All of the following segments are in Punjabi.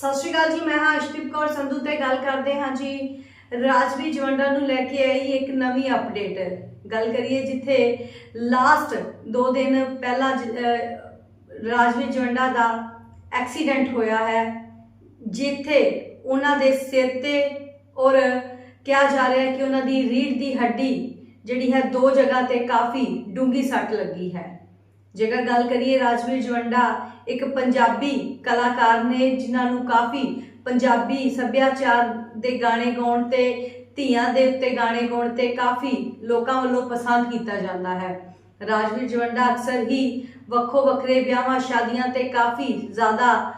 ਸਤਿ ਸ਼੍ਰੀ ਅਕਾਲ ਜੀ, ਮੈਂ ਹਾਂ ਅਸ਼ਦੀਪ ਕੌਰ ਸੰਧੂ ਤੇ ਗੱਲ ਕਰਦੇ ਹਾਂ ਜੀ। ਰਾਜਵੀਰ ਜਵੰਡਾ ਨੂੰ ਲੈ ਕੇ ਆਈ ਇੱਕ ਨਵੀਂ ਅਪਡੇਟ ਗੱਲ ਕਰੀਏ ਜਿੱਥੇ ਲਾਸਟ 2 ਦਿਨ ਪਹਿਲਾਂ ਜ- ਰਾਜਵੀਰ ਜਵੰਡਾ ਦਾ ਐਕਸੀਡੈਂਟ ਹੋਇਆ ਹੈ, ਜਿੱਥੇ ਉਹਨਾਂ ਦੇ ਸਿਰ ਤੇ ਔਰ ਕਿਹਾ ਜਾ ਰਿਹਾ ਹੈ ਕਿ ਉਹਨਾਂ ਦੀ ਰੀੜ੍ਹ ਦੀ ਹੱਡੀ ਜਿਹੜੀ ਹੈ ਦੋ ਜਗ੍ਹਾ ਤੇ ਕਾਫੀ ਡੂੰਗੀ ਸੱਟ ਲੱਗੀ ਹੈ। ਜੇਕਰ ਗੱਲ ਕਰੀਏ ਰਾਜਵੀਰ ਜਵੰਡਾ, ਇੱਕ ਪੰਜਾਬੀ ਕਲਾਕਾਰ ਨੇ, ਜਿਨ੍ਹਾਂ ਨੂੰ ਕਾਫੀ ਪੰਜਾਬੀ ਸੱਭਿਆਚਾਰ ਦੇ ਗਾਣੇ ਗਾਉਣ ਤੇ, ਧੀਆਂ ਦੇ ਉੱਤੇ ਗਾਣੇ ਗਾਉਣ ਤੇ ਕਾਫੀ ਲੋਕਾਂ ਵੱਲੋਂ ਪਸੰਦ ਕੀਤਾ ਜਾਂਦਾ ਹੈ। ਰਾਜਵੀਰ ਜਵੰਡਾ ਅਕਸਰ ਹੀ ਵੱਖੋ ਵੱਖਰੇ ਵਿਆਹਾਂ, ਸ਼ਾਦੀਆਂ ਤੇ ਕਾਫੀ ਜ਼ਿਆਦਾ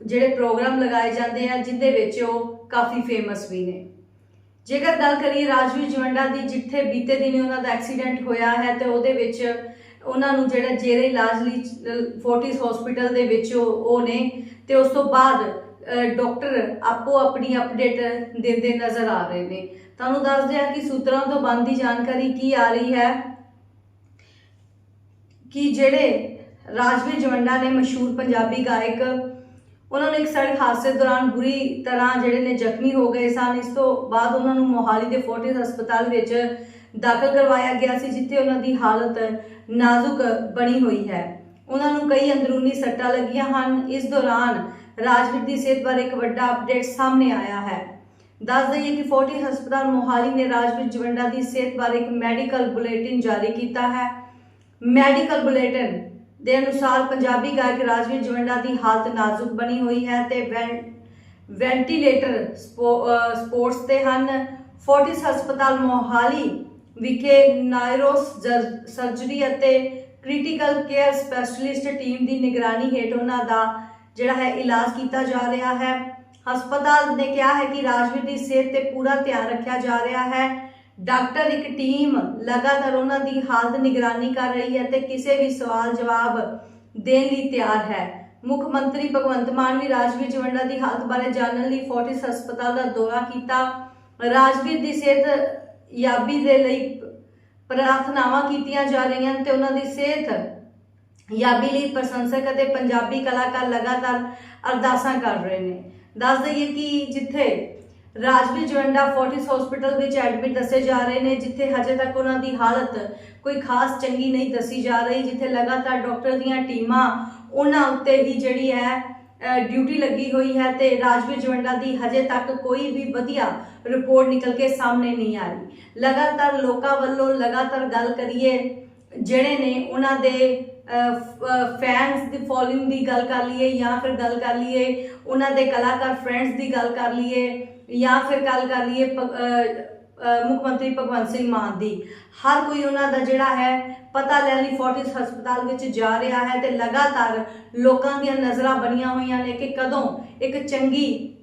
ਜਿਹੜੇ ਪ੍ਰੋਗਰਾਮ ਲਗਾਏ ਜਾਂਦੇ ਆ ਜਿਨ੍ਹਾਂ ਵਿੱਚ ਉਹ ਕਾਫੀ ਫੇਮਸ ਵੀ ਨੇ। ਜੇਕਰ ਗੱਲ ਕਰੀਏ ਰਾਜਵੀਰ ਜਵੰਡਾ ਦੀ, ਜਿੱਥੇ ਬੀਤੇ ਦਿਨੀ ਉਹਨਾਂ ਦਾ ਐਕਸੀਡੈਂਟ ਹੋਇਆ ਹੈ ਤੇ ਉਹਦੇ ਵਿੱਚ ਉਹਨਾਂ ਨੂੰ ਜਿਹੜਾ ਜੇਰੇ ਇਲਾਜ ਲਈ ਫੋਰਟਿਸ ਹਸਪੀਟਲ ਦੇ ਵਿੱਚ ਉਹ ਨੇ ਤੇ ਉਸ ਤੋਂ ਬਾਅਦ ਅ, ਡਾਕਟਰ ਆਪੋ ਆਪਣੀ ਅਪਡੇਟ ਦਿੰਦੇ ਨਜ਼ਰ ਆ ਰਹੇ ਨੇ। ਤੁਹਾਨੂੰ ਦੱਸ ਦਿਆਂ ਕਿ ਸੂਤਰਾਂ ਤੋਂ ਬੰਦੀ ਜਾਣਕਾਰੀ ਕੀ ਆ ਰਹੀ ਹੈ। ਕਿ ਜਿਹੜੇ ਰਾਜਵੀਰ ਜਵੰਡਾ ਨੇ ਮਸ਼ਹੂਰ ਪੰਜਾਬੀ ਗਾਇਕ ਉਹਨਾਂ ਨੂੰ ਇੱਕ ਸੜਕ ਹਾਦਸੇ ਦੌਰਾਨ ਬੁਰੀ ਤਰ੍ਹਾਂ ਜਿਹੜੇ ਨੇ ਜ਼ਖਮੀ ਹੋ ਗਏ ਸਨ। ਇਸ ਤੋਂ ਬਾਅਦ ਉਹਨਾਂ ਨੂੰ ਮੋਹਾਲੀ ਦੇ ਫੋਰਟਿਸ ਹਸਪਤਾਲ ਵਿੱਚ ਦਾਖਲ ਕਰਵਾਇਆ ਗਿਆ ਸੀ ਜਿੱਥੇ ਉਹਨਾਂ ਦੀ ਹਾਲਤ ਨਾਜ਼ੁਕ ਬਣੀ ਹੋਈ ਹੈ। ਉਹਨਾਂ ਨੂੰ ਕਈ ਅੰਦਰੂਨੀ ਸੱਟਾਂ ਲੱਗੀਆਂ ਹਨ। ਇਸ ਦੌਰਾਨ ਰਾਜਵੀਰ ਦੀ ਸਿਹਤ ਬਾਰੇ ਇੱਕ ਵੱਡਾ ਅਪਡੇਟ ਸਾਹਮਣੇ ਆਇਆ ਹੈ। ਦੱਸ ਦਈਏ ਕਿ ਫੋਰਟਿਸ ਹਸਪਤਾਲ ਮੋਹਾਲੀ ਨੇ ਰਾਜਵੀਰ ਜਵੰਡਾ ਦੀ ਸਿਹਤ ਬਾਰੇ ਇੱਕ ਮੈਡੀਕਲ ਬੁਲੇਟਿਨ ਜਾਰੀ ਕੀਤਾ ਹੈ। ਮੈਡੀਕਲ ਬੁਲੇਟਿਨ ਦੇ ਅਨੁਸਾਰ ਪੰਜਾਬੀ ਗਾਇਕ ਰਾਜਵੀਰ ਜਵੰਡਾ ਦੀ ਹਾਲਤ ਨਾਜ਼ੁਕ ਬਣੀ ਹੋਈ ਹੈ ਤੇ ਵੈਂ- ਵੈਂਟੀਲੇਟਰ ਸਪੋ- ਸਪੋਰਟਸ ਤੇ ਹਨ। ਫੋਰਟਿਸ ਹਸਪਤਾਲ ਮੋਹਾਲੀ ਵਿਖੇ ਨਾਇਰੋਸ ਸਰਜਰੀ ਅਤੇ ਕ੍ਰਿਟੀਕਲ ਕੇਅਰ ਸਪੈਸ਼ਲਿਸਟ ਟੀਮ ਦੀ ਨਿਗਰਾਨੀ ਹੇਠ ਉਹਨਾਂ ਦਾ ਜਿਹੜਾ ਹੈ ਇਲਾਜ ਕੀਤਾ ਜਾ ਰਿਹਾ ਹੈ। ਹਸਪਤਾਲ ਨੇ ਕਿਹਾ ਹੈ ਕਿ ਰਾਜਵੀਰ ਦੀ ਸਿਹਤ ਤੇ ਪੂਰਾ ਧਿਆਨ ਰੱਖਿਆ ਜਾ ਰਿਹਾ ਹੈ। ਡਾਕਟਰ ਇੱਕ ਟੀਮ ਲਗਾਤਾਰ ਉਹਨਾਂ ਦੀ ਹਾਲਤ ਨਿਗਰਾਨੀ ਕਰ ਰਹੀ ਹੈ ਤੇ ਕਿਸੇ ਵੀ ਸਵਾਲ ਜਵਾਬ ਦੇਣ ਲਈ ਤਿਆਰ ਹੈ। ਮੁੱਖ ਮੰਤਰੀ ਭਗਵੰਤ ਮਾਨ ਵੀ ਰਾਜਵੀਰ ਜਵੰਡਾ ਦੀ ਹਾਲਤ ਬਾਰੇ ਜਾਣਨ ਲਈ ਫੋਰਟਿਸ ਹਸਪਤਾਲ ਦਾ ਦੌਰਾ ਕੀਤਾ। ਰਾਜਵੀਰ ਦੀ ਸਿਹਤ ਯਾਬੀ ਦੇ ਲਈ ਪ੍ਰਾਰਥਨਾਵਾਂ ਕੀਤੀਆਂ ਜਾ ਰਹੀਆਂ ਹਨ ਤੇ ਉਹਨਾਂ ਦੀ ਸਿਹਤ ਯਾਬੀ ਲਈ ਪ੍ਰਸ਼ੰਸਕ ਅਤੇ ਪੰਜਾਬੀ ਕਲਾਕਾਰ ਲਗਾਤਾਰ ਅਰਦਾਸਾਂ ਕਰ ਰਹੇ ਨੇ। ਦੱਸ ਦਈਏ ਕਿ ਜਿੱਥੇ ਰਾਜਵੀਰ ਜਵੰਡਾ ਫੋਰਟਿਸ ਹਸਪੀਟਲ ਵਿੱਚ ਐਡਮਿਟ ਦੱਸੇ ਜਾ ਰਹੇ ਨੇ, ਜਿੱਥੇ ਹਜੇ ਤੱਕ ਉਹਨਾਂ ਦੀ ਹਾਲਤ ਕੋਈ ਖਾਸ ਚੰਗੀ ਨਹੀਂ ਦੱਸੀ ਜਾ ਰਹੀ, ਜਿੱਥੇ ਲਗਾਤਾਰ ਡਾਕਟਰ ਦੀਆਂ ਟੀਮਾਂ ਉਹਨਾਂ ਉੱਤੇ ਹੀ ਜਿਹੜੀ ਹੈ ਡਿਊਟੀ ਲੱਗੀ ਹੋਈ ਹੈ ਤੇ ਰਾਜਵੀਰ ਜਵੰਡਾ ਦੀ ਹਜੇ ਤੱਕ ਕੋਈ ਵੀ ਵਧੀਆ ਰਿਪੋਰਟ ਨਿਕਲ ਕੇ ਸਾਹਮਣੇ ਨਹੀਂ ਆ ਰਹੀ। ਲਗਾਤਾਰ ਲੋਕਾਂ ਵੱਲੋਂ ਲਗਾਤਾਰ ਗੱਲ ਕਰੀਏ, ਜਿਹੜੇ ਨੇ ਉਹਨਾਂ ਦੇ ਫੈਨਸ ਦੀ ਫੋਲੋਇੰਗ ਦੀ ਗੱਲ ਕਰ ਲਈਏ ਜਾਂ ਫਿਰ ਗੱਲ ਕਰ ਲਈਏ, ਉਹਨਾਂ ਦੇ ਕਲਾਕਾਰ ਫਰੈਂਡਸ ਦੀ ਗੱਲ ਕਰ ਲਈਏ ਜਾਂ ਫਿਰ ਗੱਲ ਕਰ ਲਈਏ ਪ- ਮੁੱਖ ਮੰਤਰੀ ਭਗਵੰਤ ਸਿੰਘ ਮਾਨ ਦੀ। ਹਰ ਕੋਈ ਉਹਨਾਂ ਦਾ ਜਿਹੜਾ ਹੈ, ਪਤਾ ਲੈਣ ਲਈ ਫੋਰਟਿਸ ਹਸਪਤਾਲ ਵਿੱਚ ਜਾ ਰਿਹਾ ਹੈ ਤੇ ਲਗਾਤਾਰ ਲੋਕਾਂ ਦੀਆਂ ਨਜ਼ਰਾਂ ਬਣੀਆਂ ਹੋਈਆਂ ਨੇ ਕਿ ਕਦੋਂ ਇੱਕ ਚੰਗੀ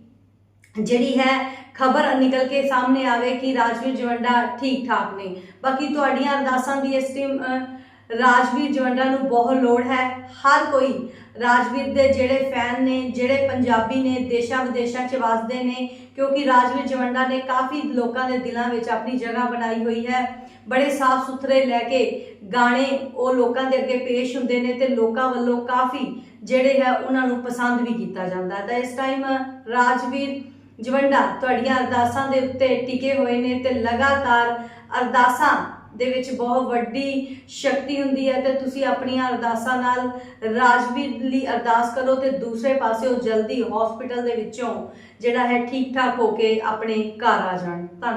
ਜਿਹੜੀ ਹੈ ਖਬਰ ਨਿਕਲ ਕੇ ਸਾਹਮਣੇ ਆਵੇ ਕਿ ਰਾਜਵੀਰ ਜਵੰਡਾ ਠੀਕ ਠਾਕ ਨੇ। ਬਾਕੀ ਤੁਹਾਡੀਆਂ ਅਰਦਾਸਾਂ ਦੀ ਇਸ ਟੀਮ ਰਾਜਵੀਰ ਜਵੰਡਾ ਨੂੰ ਬਹੁਤ ਲੋੜ ਹੈ। ਹਰ ਕੋਈ ਰਾਜਵੀਰ ਦੇ ਜਿਹੜੇ ਫੈਨ ਨੇ, ਜਿਹੜੇ ਪੰਜਾਬੀ ਨੇ, ਦੇਸ਼ਾਂ ਵਿਦੇਸ਼ਾਂ 'ਚ ਵਸਦੇ ਨੇ, ਕਿਉਂਕਿ ਰਾਜਵੀਰ ਜਵੰਡਾ ਨੇ ਕਾਫੀ ਲੋਕਾਂ ਦੇ ਦਿਲਾਂ ਵਿੱਚ ਆਪਣੀ ਜਗ੍ਹਾ ਬਣਾਈ ਹੋਈ ਹੈ। ਬੜੇ ਸਾਫ਼ ਸੁਥਰੇ ਲੈ ਕੇ ਗਾਣੇ ਉਹ ਲੋਕਾਂ ਦੇ ਅੱਗੇ ਪੇਸ਼ ਹੁੰਦੇ ਨੇ ਤੇ ਲੋਕਾਂ ਵੱਲੋਂ ਕਾਫੀ ਜਿਹੜੇ ਹੈ ਉਹਨਾਂ ਨੂੰ ਪਸੰਦ ਵੀ ਕੀਤਾ ਜਾਂਦਾ ਤਾਂ ਇਸ ਟਾਈਮ ਰਾਜਵੀਰ ਜਵੰਡਾ ਤੁਹਾਡੀਆਂ ਅਰਦਾਸਾਂ ਦੇ ਉੱਤੇ ਟਿਕੇ ਹੋਏ ਨੇ ਤੇ ਲਗਾਤਾਰ ਅਰਦਾਸਾਂ ਦੇ ਵਿੱਚ ਬਹੁਤ ਵੱਡੀ ਸ਼ਕਤੀ ਹੁੰਦੀ ਹੈ ਤੇ ਤੁਸੀਂ ਆਪਣੀਆਂ ਅਰਦਾਸਾਂ ਨਾਲ ਰਾਜਵੀਰ ਲਈ ਅਰਦਾਸ ਕਰੋ ਤੇ ਦੂਸਰੇ ਪਾਸੇ ਉਹ ਜਲਦੀ ਹਸਪੀਟਲ ਦੇ ਵਿੱਚੋਂ ਜਿਹੜਾ ਹੈ ਠੀਕ ਠਾਕ ਹੋ ਕੇ ਆਪਣੇ ਘਰ ਆ ਜਾਣ। ਧੰਨ